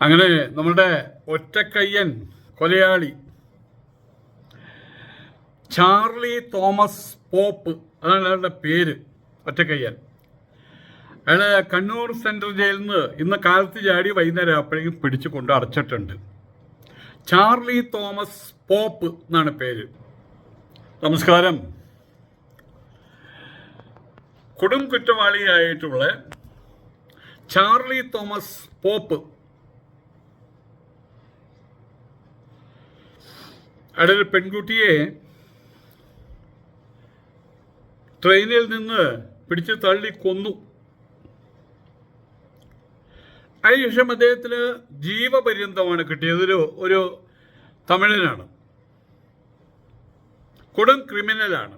അങ്ങനെ നമ്മുടെ ഒറ്റക്കയ്യൻ കൊലയാളി ചാർലി തോമസ് പോപ്പ് അതാണ് അയാളുടെ പേര് ഒറ്റക്കയ്യൻ. അയാൾ കണ്ണൂർ സെൻട്രൽ ജയിലിൽ നിന്ന് ഇന്ന് കാലത്ത് ചാടി വൈകുന്നേരം ആയപ്പോഴേക്കും പിടിച്ചു കൊണ്ട് അടച്ചിട്ടുണ്ട്. ചാർലി തോമസ് പോപ്പ് എന്നാണ് പേര്. നമസ്കാരം. കൊടും കുറ്റവാളിയായിട്ടുള്ള ചാർലി തോമസ് പോപ്പ് അവിടെ ഒരു പെൺകുട്ടിയെ ട്രെയിനിൽ നിന്ന് പിടിച്ച് തള്ളി കൊന്നു. അതിനുശേഷം അദ്ദേഹത്തിന് ജീവപര്യന്തമാണ് കിട്ടിയത്. ഒരു ഒരു തമിഴനാണ്. കൊടും ക്രിമിനലാണ്.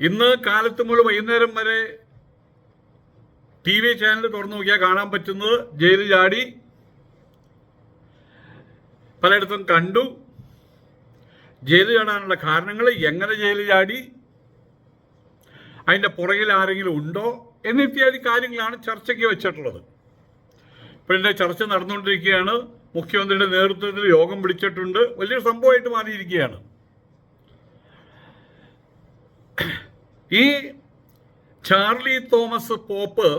ഇന്ന് കാലത്ത് മുഴുവൻ വൈകുന്നേരം വരെ ടി വി ചാനൽ തുറന്നു നോക്കിയാൽ കാണാൻ പറ്റുന്നത് ജയിലിൽ ചാടി പലയിടത്തും കണ്ടു. ജയിലിൽ ചാടാനുള്ള കാരണങ്ങൾ എങ്ങനെ ജയിലിൽ ചാടി? അതിന്റെ പുറകിൽ ആരെങ്കിലും ഉണ്ടോ? എന്നിത്യാദി കാര്യങ്ങളാണ് ചർച്ചയ്ക്ക് വെച്ചിട്ടുള്ളത്. ഇപ്പോൾ എന്റെ ചർച്ച നടന്നുകൊണ്ടിരിക്കുകയാണ്. മുഖ്യമന്ത്രിയുടെ നേതൃത്വത്തിൽ യോഗം വിളിച്ചിട്ടുണ്ട്. വലിയൊരു സംഭവമായിട്ട് മാറിയിരിക്കുകയാണ്. ഈ ചാർലി തോമസ് പോപ്പ്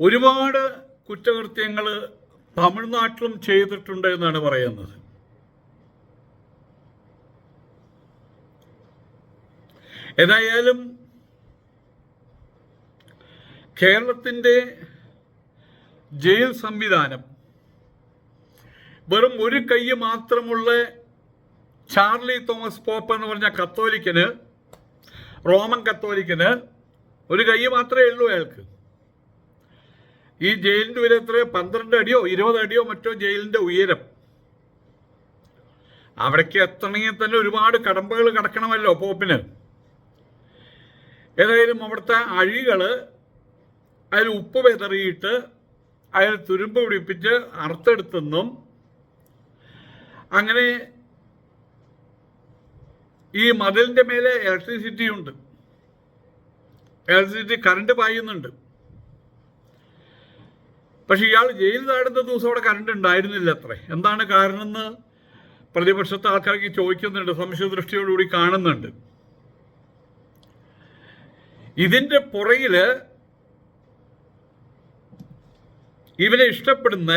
ഒരുപാട് കുറ്റകൃത്യങ്ങൾ തമിഴ്നാട്ടിലും ചെയ്തിട്ടുണ്ട് എന്നാണ് പറയുന്നത്. ഏതായാലും കേരളത്തിന്റെ ജയിൽ സംവിധാനം വെറും ഒരു കൈ മാത്രമുള്ള ചാർലി തോമസ് പോപ്പ് എന്ന് പറഞ്ഞ കത്തോലിക്കന് റോമൻ കത്തോലിക്കന് ഒരു കൈ മാത്രമേ ഉള്ളൂ അയാൾക്ക്. ഈ ജയിലിന്റെ ഉയരം എത്ര പന്ത്രണ്ട് അടിയോ ഇരുപത് അടിയോ മറ്റോ ജയിലിന്റെ ഉയരം. അവിടേക്ക് എത്തണമെങ്കിൽ തന്നെ ഒരുപാട് കടമ്പകൾ കടക്കണമല്ലോ പോപ്പിന്. ഏതായാലും അവിടുത്തെ അഴികൾ അതിൽ ഉപ്പ് വെതറിയിട്ട് അതിൽ തുരുമ്പ് പിടിപ്പിച്ച് അറുത്തെടുത്തെന്നും അങ്ങനെ ഈ മതിലിന്റെ മേലെ ഇലക്ട്രിസിറ്റി ഉണ്ട്. ഇലക്ട്രിസിറ്റി കറണ്ട് പായുന്നുണ്ട്. പക്ഷെ ഇയാൾ ജയിൽ താടുന്ന ദിവസം അവിടെ കറണ്ട് ഉണ്ടായിരുന്നില്ല അത്രേ. എന്താണ് കാരണം എന്ന് പ്രതിപക്ഷത്തെ ആൾക്കാർക്ക് ചോദിക്കുന്നുണ്ട് സംശയദൃഷ്ടിയോടുകൂടി കാണുന്നുണ്ട്. ഇതിന്റെ പുറകിൽ ഇവനെ ഇഷ്ടപ്പെടുന്ന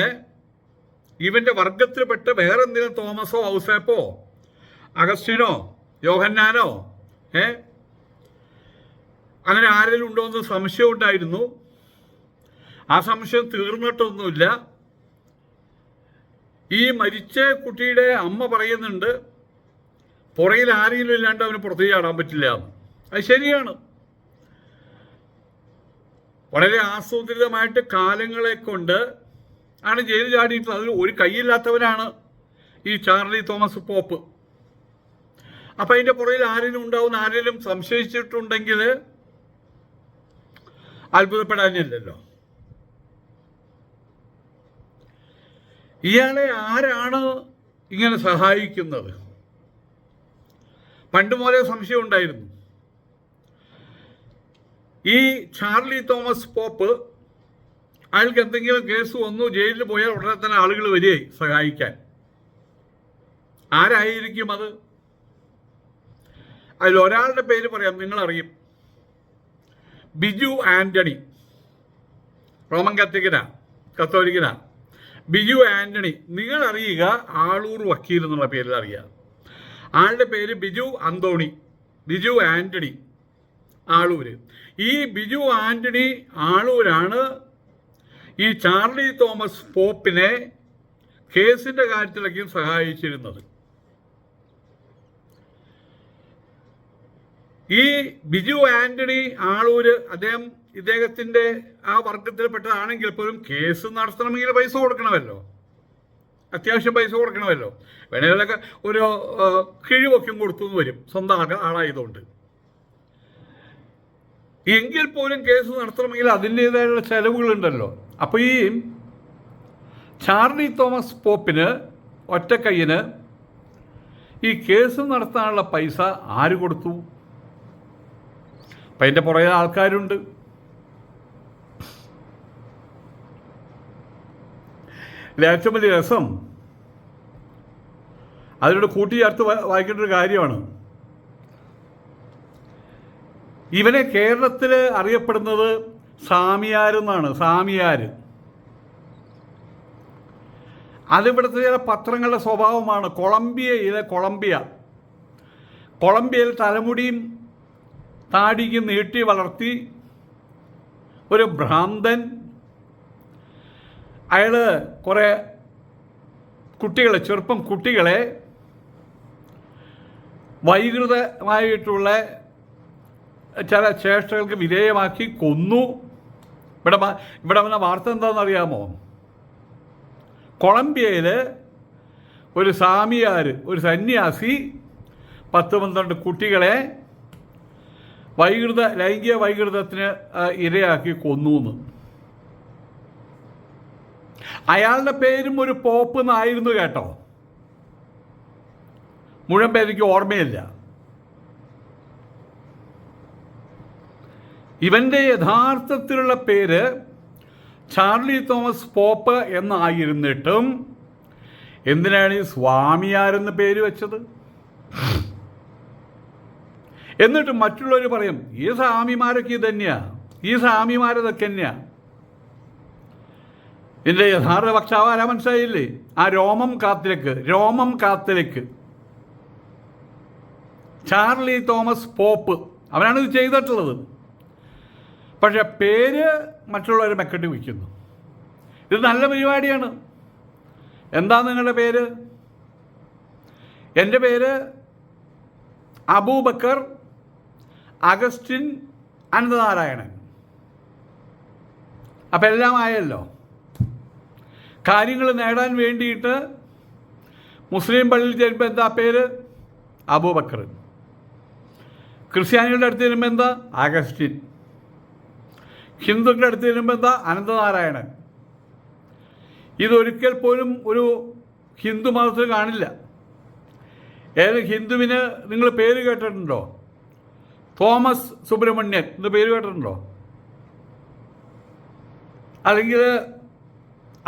ഇവന്റെ വർഗത്തിൽപ്പെട്ട വേറെ എന്തെങ്കിലും തോമസോ ഔസേപ്പോ അഗസ്റ്റിനോ യോഹന്നാനോ ഏ? അങ്ങനെ ആരെങ്കിലും ഉണ്ടോ എന്ന് സംശയം ഉണ്ടായിരുന്നു. ആ സംശയം തീർന്നിട്ടൊന്നുമില്ല. ഈ മരിച്ച കുട്ടിയുടെ അമ്മ പറയുന്നുണ്ട് പുറയിൽ ആരെങ്കിലും ഇല്ലാണ്ട് അവന് പുറത്തേക്ക് ചാടാൻ പറ്റില്ല അത് ശരിയാണ്. വളരെ ആസൂത്രിതമായിട്ട് കാലങ്ങളെ കൊണ്ട് ആണ് ജയിൽ ചാടിയിട്ടുള്ളത്. അതിൽ ഒരു കൈയില്ലാത്തവനാണ് ഈ ചാർലി തോമസ് പോപ്പ്. അപ്പം അതിന്റെ പുറയിൽ ആരെങ്കിലും ഉണ്ടാവും ആരെങ്കിലും സംശയിച്ചിട്ടുണ്ടെങ്കിൽ അത്ഭുതപ്പെടാനില്ലല്ലോ ഇയാളെ ആരാണ് ഇങ്ങനെ സഹായിക്കുന്നത്? പണ്ട് മുതലേ സംശയം ഉണ്ടായിരുന്നു. ഈ ചാർലി തോമസ് പോപ്പ് അയാൾക്ക് എന്തെങ്കിലും കേസ് വന്നു ജയിലിൽ പോയാൽ ഉടനെ തന്നെ ആളുകൾ വരികയായി സഹായിക്കാൻ. ആരായിരിക്കും അത്? അതിൽ ഒരാളുടെ പേര് പറയാം നിങ്ങൾ അറിയും ബിജു ആന്റണി റോമൻ കത്തിക്കനാ കത്തോലിക്കനാ. ബിജു ആന്റണി നിങ്ങൾ അറിയുക ആളൂർ വക്കീൽ എന്നുള്ള പേരിൽ അറിയാം. ആളുടെ പേര് ബിജു അന്തോണി ബിജു ആന്റണി ആളൂർ ഈ ബിജു ആന്റണി ആളൂരാണ് ഈ ചാർലി തോമസ് പോപ്പിനെ കേസിന്റെ കാര്യത്തിലൊക്കെയും സഹായിച്ചിരുന്നത്. ഈ ബിജു ആന്റണി ആളൂര് അദ്ദേഹം ഇദ്ദേഹത്തിന്റെ ആ വർഗത്തിൽപ്പെട്ടതാണെങ്കിൽ പോലും കേസ് നടത്തണമെങ്കിൽ പൈസ കൊടുക്കണമല്ലോ. അത്യാവശ്യം പൈസ കൊടുക്കണമല്ലോ. വേണമെങ്കിലൊക്കെ ഒരു കിഴിവൊക്കെ കൊടുത്തു എന്ന് വരും. സ്വന്തം ആളായതുകൊണ്ട്. എങ്കിൽ പോലും കേസ് നടത്തണമെങ്കിൽ അതിന്റെതായുള്ള ചെലവുകളുണ്ടല്ലോ. അപ്പോൾ ഈ ചാർലി തോമസ് പോപ്പിന് ഒറ്റക്കയ്യന് ഈ കേസ് നടത്താനുള്ള പൈസ ആര് കൊടുത്തു? അപ്പം അതിന്റെ പുറകെ ആൾക്കാരുണ്ട്. ഇതിൽ ഏറ്റവും വലിയ രസം? അതിനോട് കൂട്ടി ചേർത്ത് വാ- വായിക്കേണ്ട ഒരു കാര്യമാണ്. ഇവനെ കേരളത്തിൽ അറിയപ്പെടുന്നത് സാമിയാരെന്നാണ് സാമിയാർ അതിവിടുത്തെ ചില പത്രങ്ങളുടെ സ്വഭാവമാണ് കൊളംബിയയിലെ കൊളംബിയ. കൊളംബിയയിൽ തലമുടിയും താടിക്കും നീട്ടി വളർത്തി ഒരു ഭ്രാന്തൻ അയാൾ കുറേ കുട്ടികളെ ചെറുപ്പം കുട്ടികളെ വൈകൃതമായിട്ടുള്ള ചില ചേഷ്ടകൾക്ക് വിധേയമാക്കി കൊന്നു. ഇവിടെ ഇവിടെ വന്ന വാർത്ത എന്താണെന്ന് അറിയാമോ കൊളംബിയയിൽ ഒരു സാമിയാർ ഒരു സന്യാസി പത്ത് പന്ത്രണ്ട് കുട്ടികളെ വൈകൃത ലൈംഗിക വൈകൃതത്തിന് ഇരയാക്കി കൊന്നു എന്ന് അയാളുടെ പേരും ഒരു പോപ്പ് എന്നായിരുന്നു കേട്ടോ. മുഴുവൻ പേരെനിക്ക് ഓർമ്മയില്ല. ഇവന്റെ യഥാർത്ഥത്തിലുള്ള പേര് ചാർലി തോമസ് പോപ്പ് എന്നായിരുന്നിട്ടും എന്തിനാണ് ഈ സ്വാമിയാരെന്ന് പേര് വെച്ചത്? എന്നിട്ട് മറ്റുള്ളവർ പറയും ഈ സ്വാമിമാരൊക്കെ ഇതന്നെയാ. തന്നെയാ ഈ സ്വാമിമാരതൊക്കെ തന്നെയാ ഇതിന്റെ യഥാർത്ഥ വക്താവ് ആരാ മനസ്സിലായില്ലേ? ആ രോമം കാത്തിലേക്ക് രോമം കാത്തിലേക്ക് ചാർലി തോമസ് പോപ്പ് അവനാണ് ഇത് ചെയ്തിട്ടുള്ളത്. പക്ഷെ പേര് മറ്റുള്ളവർ മെക്കെട്ടി വയ്ക്കുന്നു. ഇത് നല്ല പരിപാടിയാണ്. എന്താ നിങ്ങളുടെ പേര്? എന്റെ പേര് അബൂബക്കർ അഗസ്റ്റിൻ അനന്തനാരായണൻ. അപ്പം എല്ലാം ആയല്ലോ? കാര്യങ്ങൾ നേടാൻ വേണ്ടിയിട്ട് മുസ്ലിം പള്ളിയിൽ ചെല്ലുമ്പോൾ എന്താ പേര്? അബൂബക്കർ. ക്രിസ്ത്യാനികളുടെ അടുത്ത് ചെല്ലുമ്പോൾ എന്താ? അഗസ്റ്റിൻ. ഹിന്ദുക്കളുടെ അടുത്ത് ചെല്ലുമ്പോൾ എന്താ? അനന്തനാരായണൻ. ഇതൊരിക്കൽ പോലും ഒരു ഹിന്ദു മതത്തിൽ കാണില്ല. ഏത് ഹിന്ദുവിന് നിങ്ങൾ പേര് കേട്ടിട്ടുണ്ടോ? തോമസ് സുബ്രഹ്മണ്യൻ എന്ന് പേര് കേട്ടിട്ടുണ്ടോ? അല്ലെങ്കിൽ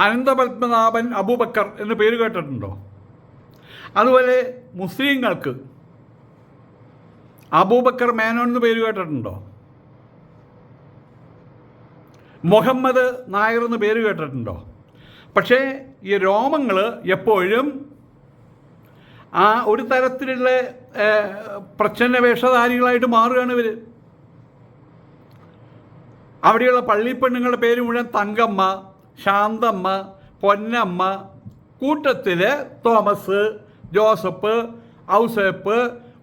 അനന്തപത്മനാഭൻ അബൂബക്കർ എന്ന് പേര് കേട്ടിട്ടുണ്ടോ? അതുപോലെ മുസ്ലിങ്ങൾക്ക് അബൂബക്കർ മേനോൻ എന്ന് പേര് കേട്ടിട്ടുണ്ടോ? മുഹമ്മദ് നായർ എന്ന് പേര് കേട്ടിട്ടുണ്ടോ? പക്ഷേ ഈ രോമങ്ങൾ എപ്പോഴും ആ ഒരു തരത്തിലുള്ള പ്രച്ഛന്ന വേഷധാരികളായിട്ട് മാറുകയാണ് ഇവർ അവിടെയുള്ള പള്ളിപ്പെണ്ണുങ്ങളുടെ പേര് മുഴുവൻ തങ്കമ്മ ശാന്തമ്മ പൊന്നമ്മ കൂട്ടത്തിൽ തോമസ് ജോസഫ് ഔസേപ്പ്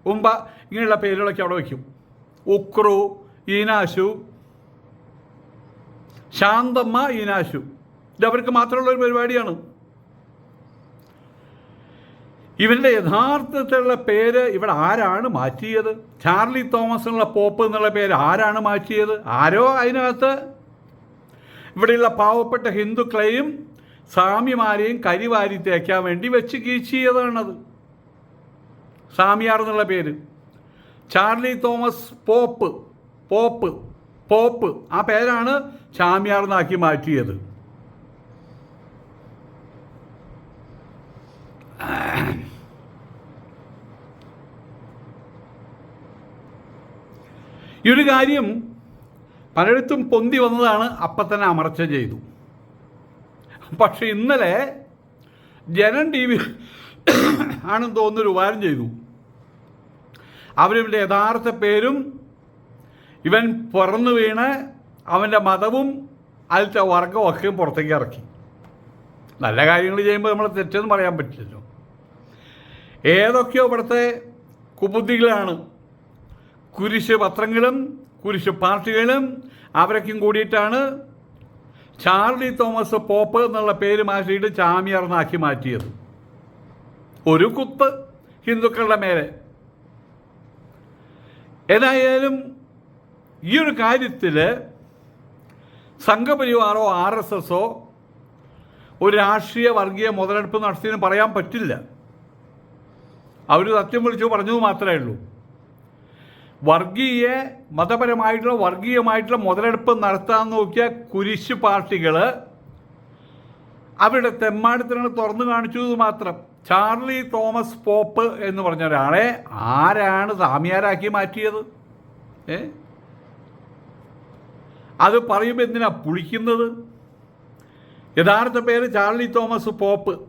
ഉമ്പ ഇങ്ങനെയുള്ള പേരുകളൊക്കെ അവിടെ വയ്ക്കും. ഉക്രു ഈനാശു ശാന്തമ്മ ഈനാശു. ഇതവർക്ക് മാത്രമുള്ള ഒരു പരിപാടിയാണ്. ഇവരുടെ യഥാർത്ഥത്തിലുള്ള പേര് ഇവിടെ ആരാണ് മാറ്റിയത്? ചാർലി തോമസ് എന്നുള്ള പോപ്പ് എന്നുള്ള പേര് ആരാണ് മാറ്റിയത്? ആരോ അതിനകത്ത് ഇവിടെയുള്ള പാവപ്പെട്ട ഹിന്ദുക്കളെയും സ്വാമിമാരെയും കരിവാരി തേക്കാൻ വേണ്ടി വെച്ച് കീച്ചിയതാണത് സ്വാമിയാർ എന്നുള്ള പേര്. Charlie Thomas pope pope pope. ആ പേരാണ് ചാമിയാർ എന്നാക്കി മാറ്റിയത്. ഈ ഒരു കാര്യം പലയിടത്തും പൊന്തി വന്നതാണ് അപ്പം തന്നെ അമർച്ച ചെയ്തു. പക്ഷെ ഇന്നലെ ജനൻ ടി വി ആണെന്ന് തോന്നുന്നൊരു ഉപകാരം ചെയ്തു. അവരിവന്റെ യഥാർത്ഥ പേരും ഇവൻ പിറന്നു വീണ് അവന്റെ മതവും അതിലത്തെ വർഗവും ഒക്കെ പുറത്തേക്ക് ഇറക്കി. നല്ല കാര്യങ്ങൾ ചെയ്യുമ്പോൾ നമ്മൾ തെറ്റെന്ന് പറയാൻ പറ്റില്ലല്ലോ. ഏതൊക്കെയോ ഇവിടുത്തെ കുബുദ്ധികളാണ്. കുരിശ് പത്രങ്ങളും കുരിശ് പാർട്ടികളും അവരൊക്കെയും കൂടിയിട്ടാണ് ചാർലി തോമസ് പോപ്പ് എന്നുള്ള പേര് മാറ്റിയിട്ട് ചാമിയർന്നാക്കി മാറ്റിയത്. ഒരു കുത്ത് ഹിന്ദുക്കളുടെ മേലെ. ഏതായാലും ഈ ഒരു കാര്യത്തിൽ സംഘപരിവാറോ ആർ എസ് എസോ ഒരു രാഷ്ട്രീയ വർഗീയ മുതലെടുപ്പ് നടത്തിയെന്ന് പറയാൻ പറ്റില്ല. അവർ സത്യം വിളിച്ചു പറഞ്ഞത് മാത്രമേ ഉള്ളൂ. വർഗീയ മതപരമായിട്ടുള്ള വർഗീയമായിട്ടുള്ള മുതലെടുപ്പ് നടത്താൻ നോക്കിയ കുരിശ് പാർട്ടികൾ അവരുടെ തെമ്മാടിത്തരങ്ങൾ തുറന്നു കാണിച്ചു മാത്രം. ചാർലി തോമസ് പോപ്പ് എന്ന് പറഞ്ഞ ഒരാളെ ആരാണ് സാമിയാരാക്കി മാറ്റിയത്? ഏ? അത് പറയുമ്പോൾ എന്തിനാ പുളിക്കുന്നത്? യഥാർത്ഥ പേര് ചാർലി തോമസ് പോപ്പ്.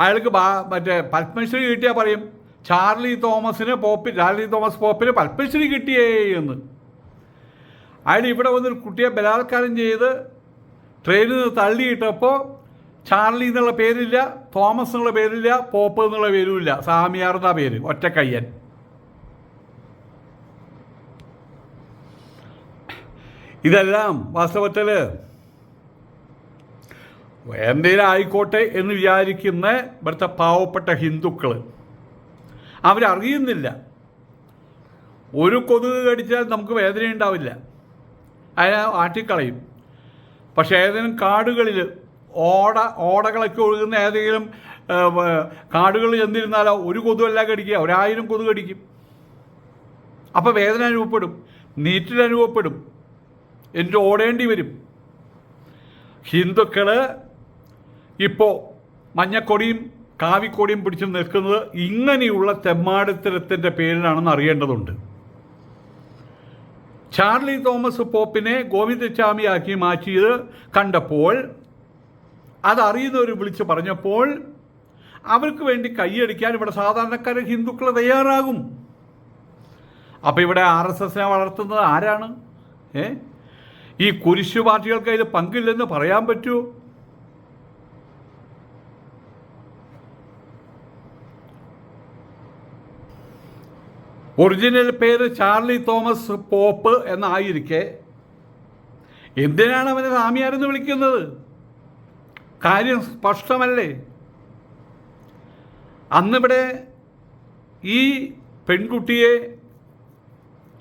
അയാൾക്ക് മറ്റേ പത്മശ്രീ കിട്ടിയാൽ പറയും. ചാർലി തോമസിന് പോപ്പി ചാർലി തോമസ് പോപ്പിന് പൽപ്പശ്രീ കിട്ടിയേ എന്ന്. അയാൾ ഇവിടെ വന്നൊരു കുട്ടിയെ ബലാത്കാരം ചെയ്ത് ട്രെയിനിൽ നിന്ന് തള്ളിയിട്ടപ്പോൾ ചാർലി എന്നുള്ള പേരില്ല തോമസ് എന്നുള്ള പേരില്ല പോപ്പ് എന്നുള്ള പേരുമില്ല. സാമിയാർ പേര് ഒറ്റക്കയ്യൻ. ഇതെല്ലാം വാസ്തവത്തിൽ എന്തെങ്കിലും ആയിക്കോട്ടെ എന്ന് വിചാരിക്കുന്ന ഇവിടുത്തെ പാവപ്പെട്ട ഹിന്ദുക്കൾ അവരറിയുന്നില്ല. ഒരു കൊതുക് കടിച്ചാൽ നമുക്ക് വേദന ഉണ്ടാവില്ല അതിനെ ആട്ടിക്കളയും. പക്ഷേ ഏതെങ്കിലും കാടുകളിൽ ഓട ഓടകളൊക്കെ ഒഴുകുന്ന ഏതെങ്കിലും കാടുകളിൽ ചെന്നിരുന്നാലോ ഒരു കൊതുവല്ല കടിക്കുക. ഒരായിരം കൊതുക് കടിക്കും. അപ്പോൾ വേദന അനുഭവപ്പെടും. നീറ്റിൽ അനുഭവപ്പെടും. എന്നിട്ട് ഓടേണ്ടി വരും. ഹിന്ദുക്കൾ ഇപ്പോൾ മഞ്ഞക്കൊടിയും കാവിക്കൊടിയും പിടിച്ച് നിൽക്കുന്നത് ഇങ്ങനെയുള്ള തെമ്മാടിത്തരത്തിന്റെ പേരിലാണെന്ന് അറിയേണ്ടതുണ്ട്. ചാർലി തോമസ് പോപ്പിനെ ഗോവിന്ദസ്വാമിയാക്കി മാറ്റിയത് കണ്ടപ്പോൾ അതറിയുന്നവർ വിളിച്ച് പറഞ്ഞപ്പോൾ അവർക്ക് വേണ്ടി കൈയടിക്കാൻ ഇവിടെ സാധാരണക്കാരെ ഹിന്ദുക്കൾ തയ്യാറാകും. അപ്പോൾ ഇവിടെ ആർ എസ് എസിനെ വളർത്തുന്നത് ആരാണ്? ഏ? ഈ കുരിശു പാർട്ടികൾക്ക് അതിൽ പങ്കില്ലെന്ന് പറയാൻ പറ്റുമോ? ഒറിജിനൽ പേര് ചാർലി തോമസ് പോപ്പ് എന്നായിരിക്കെ. എന്തിനാണ് അവനെ സാമിയാരെന്ന് വിളിക്കുന്നത്? കാര്യം സ്പഷ്ടമല്ലേ? അന്നിവിടെ ഈ പെൺകുട്ടിയെ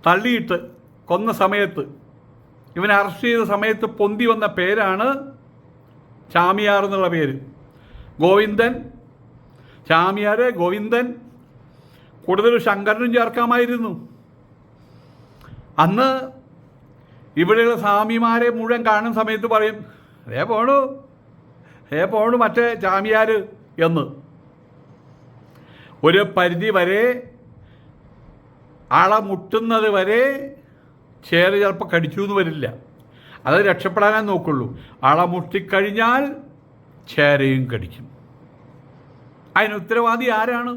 തള്ളിയിട്ട് കൊന്ന സമയത്ത് ഇവനെ അറസ്റ്റ് ചെയ്ത സമയത്ത് പൊന്തി വന്ന പേരാണ് ചാമിയാർ എന്നുള്ള പേര്. ഗോവിന്ദൻ ചാമിയാർ ഗോവിന്ദൻ കൂടുതൽ ശങ്കരനും ചേർക്കാമായിരുന്നു അന്ന് ഇവിടെയുള്ള സ്വാമിമാരെ മുഴുവൻ കാണുന്ന സമയത്ത് പറയും ഏ പോണു ഏ പോണു മറ്റേ ചാമിയാർ എന്ന്. ഒരു പരിധി വരെ ആളെ മുട്ടുന്നത് വരെ ചേറ് ചിലപ്പോൾ കടിച്ചു എന്ന് വരില്ല. അത് രക്ഷപ്പെടാനേ നോക്കുള്ളൂ. ആളെ മുട്ടിക്കഴിഞ്ഞാൽ ചേരയും കടിക്കും. അതിന് ഉത്തരവാദി ആരാണ്?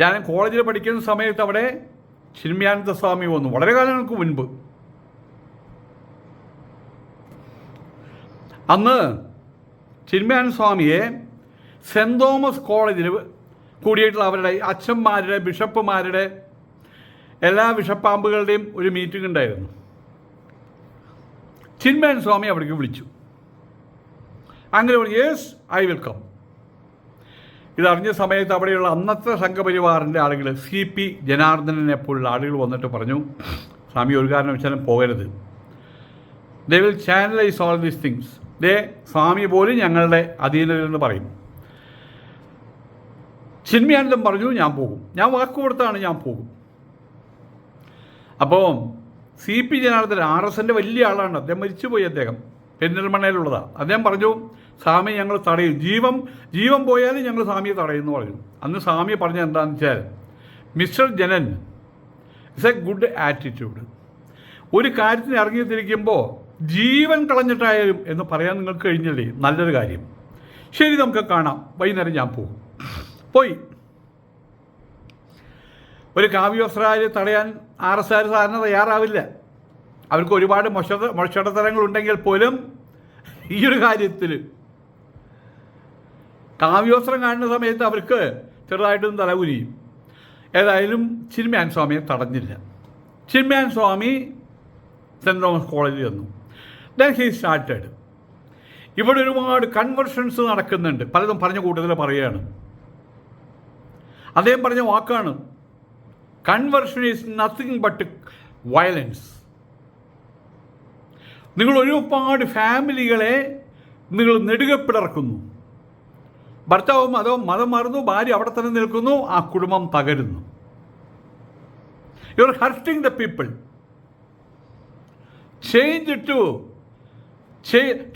ഞാൻ കോളേജിൽ പഠിക്കുന്ന സമയത്ത് അവിടെ ചിന്മയാനന്ദ സ്വാമി വന്നു. വളരെ കാലങ്ങൾക്ക് മുൻപ്. അന്ന് ചിന്മയാനന്ദ സ്വാമിയെ സെന്റ് തോമസ് കോളേജിൽ കൂടിയിട്ടുള്ള അവരുടെ അച്ഛന്മാരുടെ ബിഷപ്പുമാരുടെ എല്ലാ ബിഷപ്പാമ്പുകളുടെയും ഒരു മീറ്റിംഗ് ഉണ്ടായിരുന്നു. ചിന്മയൻ സ്വാമി അവിടേക്ക് വിളിച്ചു. അങ്ങനെ യെസ് ഐ വിൽ കം ഇതറിഞ്ഞ സമയത്ത് അവിടെയുള്ള അന്നത്തെ സംഘപരിവാറിന്റെ ആളുകൾ സി പി ജനാർദ്ദനെ പോലുള്ള ആളുകൾ വന്നിട്ട് പറഞ്ഞു സ്വാമി ഒരു കാരണവശാലും പോകരുത്. They will channelise all these things they സ്വാമി പോലും ഞങ്ങളുടെ അധീനതെന്ന് പറയും. ചിന്മയാനന്ദം പറഞ്ഞു ഞാൻ പോകും. ഞാൻ വാക്ക് കൊടുത്താണ് ഞാൻ പോകും. അപ്പോൾ C P Janardhan R S എന്റെ വലിയ ആളാണ്. അദ്ദേഹം മരിച്ചുപോയി അദ്ദേഹം. പെരിന്തൽമണ്ണയിലുള്ളതാണ് അദ്ദേഹം പറഞ്ഞു സ്വാമി ഞങ്ങൾ തടയും. ജീവൻ ജീവൻ പോയാലും ഞങ്ങൾ സ്വാമിയെ തടയുമെന്ന് പറഞ്ഞു. അന്ന് സ്വാമി പറഞ്ഞത് എന്താണെന്ന് വെച്ചാൽ mister Janan it's a good attitude ഒരു കാര്യത്തിന് ഇറങ്ങി തിരിക്കുമ്പോൾ ജീവൻ കളഞ്ഞിട്ടായാലും എന്ന് പറയാൻ നിങ്ങൾക്ക് കഴിഞ്ഞല്ലേ? നല്ലൊരു കാര്യം. ശരി നമുക്ക് കാണാം. വൈകുന്നേരം ഞാൻ പോകും പോയി. ഒരു കാവ്യവസ്ത്രാര് തടയാൻ ആർ എസ് ആർ സാറിന് തയ്യാറാവില്ല. അവർക്ക് ഒരുപാട് മൊശ മൊഷടത്തരങ്ങളുണ്ടെങ്കിൽ പോലും ഈ ഒരു കാര്യത്തിൽ കാവ്യോസ്ത്രം കാണുന്ന സമയത്ത് അവർക്ക് ചെറുതായിട്ടൊന്നും തലകുനിയും. ഏതായാലും ചിന്മയാൻ സ്വാമിയെ തടഞ്ഞില്ല. ചിന്മയാൻ സ്വാമി സെന്റ് തോമസ് കോളേജിൽ വന്നു ദെൻ ഹി സ്റ്റാർട്ടഡ്. ഇവിടെ ഒരുപാട് കൺവെർഷൻസ് നടക്കുന്നുണ്ട്. പലതും പറഞ്ഞ കൂട്ടത്തിൽ പറയുകയാണ്. അദ്ദേഹം പറഞ്ഞ വാക്കാണ് conversion is nothing but violence നിങ്ങൾ ഒരുപാട് ഫാമിലികളെ നിങ്ങൾ നെടുകപ്പിടർക്കുന്നു. ഭർത്താവും അതോ മതം മാറുന്നു ഭാര്യ അവിടെ തന്നെ നിൽക്കുന്നു ആ കുടുംബം തകരുന്നു. You are hurting the people change to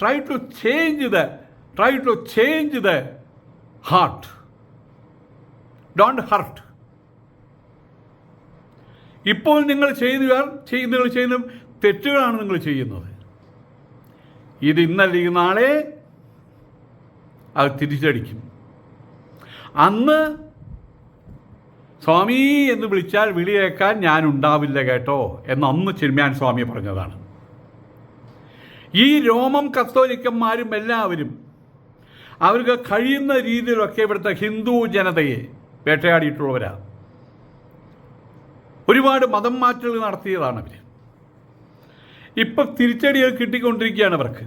try to change the try to change the heart don't hurt ഇപ്പോൾ നിങ്ങൾ ചെയ്യുക നിങ്ങൾ ചെയ്യുന്ന തെറ്റുകളാണ് നിങ്ങൾ ചെയ്യുന്നത്. ഇത് ഇന്നല്ലെങ്കിൽ നാളെ അത് തിരിച്ചടിക്കും. അന്ന് സ്വാമി എന്ന് വിളിച്ചാൽ വിളിയേക്കാൻ ഞാൻ ഉണ്ടാവില്ല കേട്ടോ എന്ന് അന്ന് ചിന്മയാൻ സ്വാമി പറഞ്ഞതാണ്. ഈ രോമം കത്തോലിക്കന്മാരും എല്ലാവരും അവർക്ക് കഴിയുന്ന രീതിയിലൊക്കെ ഇവിടുത്തെ ഹിന്ദു ജനതയെ വേട്ടയാടിയിട്ടുള്ളവരാണ് ഒരുപാട് മതം മാറ്റൽ നടത്തിയതാണ് അവർ ഇപ്പം തിരിച്ചടികൾ കിട്ടിക്കൊണ്ടിരിക്കുകയാണ് അവർക്ക്.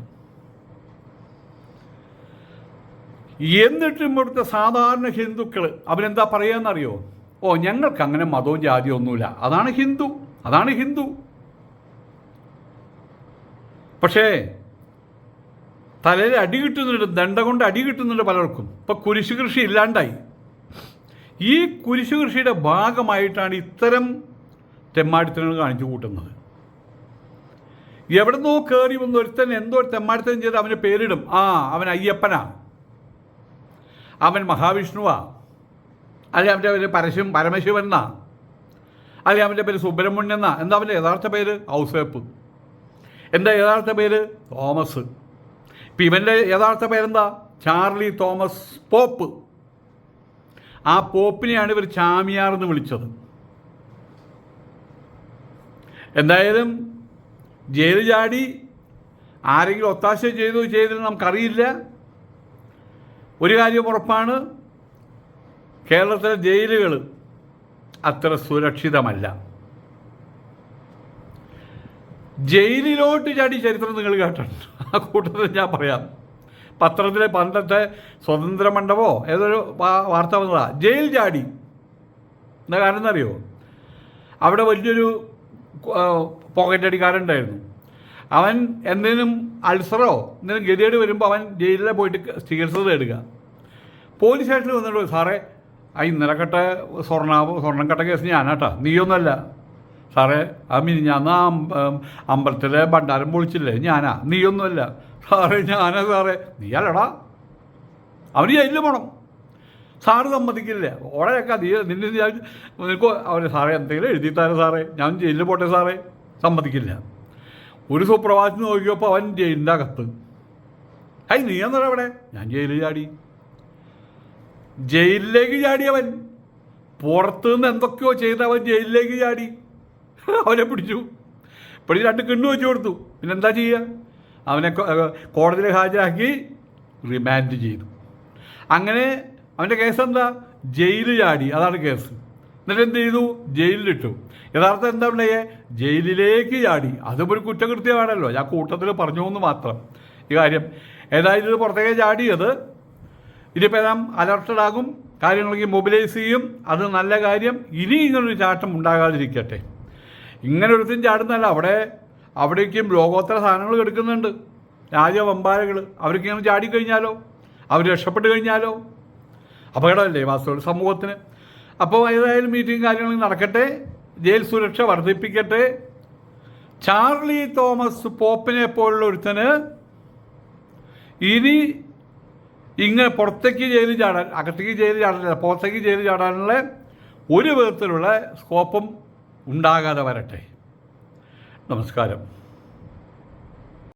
എന്നിട്ടും ഇവിടുത്തെ സാധാരണ ഹിന്ദുക്കൾ അവരെന്താ പറയുകയെന്നറിയോ ഓ ഞങ്ങൾക്ക് അങ്ങനെ മതവും ജാതിയും ഒന്നുമില്ല അതാണ് ഹിന്ദു അതാണ് ഹിന്ദു. പക്ഷേ തലയിൽ അടി കിട്ടുന്നുണ്ട് ദണ്ട കൊണ്ട് അടി കിട്ടുന്നുണ്ട് പലർക്കും. ഇപ്പം കുരിശു കൃഷി ഇല്ലാണ്ടായി. ഈ കുരിശു കൃഷിയുടെ ഭാഗമായിട്ടാണ് ഇത്തരം തെമ്മാടിത്തനങ്ങൾ കാണിച്ചു കൂട്ടുന്നത്. എവിടുന്നോ കയറി വന്ന് ഒരുത്തൻ എന്തോ ഒരു തെമ്മാടിത്തനം ചെയ്ത് അവന് പേരിടും. ആ അവൻ അയ്യപ്പനാ. അവൻ മഹാവിഷ്ണുവാ. അല്ലെ അവന്റെ പേര് പരശും പരമശിവൻ എന്നാ അല്ലെ അവന്റെ പേര് സുബ്രഹ്മണ്യനാ എന്താ അവന്റെ യഥാർത്ഥ പേര്? ഔസേപ്പ്. എന്റെ യഥാർത്ഥ പേര്? തോമസ്. ഇപ്പം ഇവന്റെ യഥാർത്ഥ പേരെന്താ? Charlie Thomas pope. ആ പോപ്പിനെയാണ് ഇവർ ചാമിയാർ എന്ന് വിളിച്ചത്. എന്തായാലും ജയിൽ ചാടി ആരെങ്കിലും ഒത്താശ ചെയ്തു ചെയ്തു നമുക്കറിയില്ല. ഒരു കാര്യം ഉറപ്പാണ് കേരളത്തിലെ ജയിലുകൾ അത്ര സുരക്ഷിതമല്ല. ജയിലിലോട്ട് ചാടി ചരിത്രം നിങ്ങൾ കേട്ടിട്ടുണ്ട്. ആ കൂട്ടത്തിൽ ഞാൻ പറയാം. പത്രത്തിലെ പണ്ടത്തെ സ്വതന്ത്ര മണ്ഡപമോ ഏതൊരു വാർത്ത വന്നതാ ജയിൽ ചാടി. എന്താ കാരണം എന്നറിയോ അവിടെ വലിയൊരു പോക്കറ്റ് അടിക്കാരുണ്ടായിരുന്നു അവൻ എന്തെങ്കിലും അൾസറോ എന്തെങ്കിലും ഗതികേട് വരുമ്പോൾ അവൻ ജയിലിലെ പോയിട്ട് ചികിത്സ തേടുക. പോലീസ് സ്റ്റേഷനിൽ വന്നിട്ട് സാറേ ആ ഇന്നലെ കെട്ട സ്വർണ സ്വർണം കെട്ട കേസ് ഞാനാട്ടാ. നീയൊന്നുമല്ല. സാറേ ആ ഉം, അമ്പലത്തിലെ ഭണ്ഡാരം പൊളിച്ചില്ലേ? ഞാനാ. നീയൊന്നുമല്ല. സാറേ ഞാനാ സാറേ. നീ അല്ലടാ അവന് ജയിലിൽ പോകണം സാറ് സമ്മതിക്കില്ല. ഓടെയൊക്കെ നീ നിന്നെ നിനക്ക് അവർ സാറേ എന്തെങ്കിലും എഴുതി തരാം സാറേ. ഞാൻ ജയിലിൽ പോട്ടെ സാറേ. സമ്മതിക്കില്ല. ഒരു സുപ്രഭാതത്തിൽ നോക്കിയപ്പോൾ അവൻ ജയിലിന്റെ അകത്ത്. ഹൈ നീ എന്നാ അവിടെ ഞാൻ ജയിലിൽ ചാടി. ജയിലിലേക്ക് ചാടിയവൻ. പുറത്തു നിന്ന് എന്തൊക്കെയോ ചെയ്ത് അവൻ ജയിലിലേക്ക് ചാടി. അവനെ പിടിച്ചു. പിടിച്ച് രണ്ട് കിണ്ണു വെച്ച് കൊടുത്തു. പിന്നെ എന്താ ചെയ്യുക അവനെ കോടതിയിൽ ഹാജരാക്കി റിമാൻഡ് ചെയ്തു. അങ്ങനെ അവന്റെ കേസ് എന്താ? ജയിലിൽ ചാടി. അതാണ് കേസ് എന്നിട്ട് എന്ത് ചെയ്തു? ജയിലിലിട്ടു. യഥാർത്ഥം എന്താ പിള്ളയെ? ജയിലിലേക്ക് ചാടി. അതും ഒരു കുറ്റകൃത്യമാണല്ലോ. ഞാൻ കൂട്ടത്തിൽ പറഞ്ഞു എന്ന് മാത്രം. ഈ കാര്യം. ഏതായാലും ഇത് പുറത്തേക്ക് ചാടിയത് ഇനിയിപ്പോൾ എല്ലാം അലർട്ടഡ് ആകും. കാര്യങ്ങളൊക്കെ മൊബിലൈസ് ചെയ്യും. അത് നല്ല കാര്യം. ഇനി ഇങ്ങനൊരു ചാട്ടം ഉണ്ടാകാതിരിക്കട്ടെ. ഇങ്ങനെ ഒരുത്തും ചാടുന്നല്ല അവിടെ അവിടേക്കും ലോകോത്തര സാധനങ്ങൾ എടുക്കുന്നുണ്ട് രാജവമ്പാരകൾ അവർക്ക് ഇങ്ങനെ ചാടിക്കഴിഞ്ഞാലോ? അവർ രക്ഷപ്പെട്ട് കഴിഞ്ഞാലോ? അപകടമല്ലേ വാസ്തവത്തിൽ സമൂഹത്തിന്? അപ്പോൾ ഏതായാലും മീറ്റിംഗ് കാര്യങ്ങളും നടക്കട്ടെ. ജയിൽ സുരക്ഷ വർദ്ധിപ്പിക്കട്ടെ. ചാർലി തോമസ് പോപ്പിനെ പോലുള്ള ഒരുത്തന് ഇനി ഇങ്ങനെ പുറത്തേക്ക് ജയിലിൽ ചാടാൻ അകത്തേക്ക് ജയിലിൽ ചാടാനില്ല പുറത്തേക്ക് ജയിലിൽ ചാടാനുള്ള ഒരു വിധത്തിലുള്ള സ്കോപ്പും ഉണ്ടാകാതെ വരട്ടെ. നമസ്കാരം.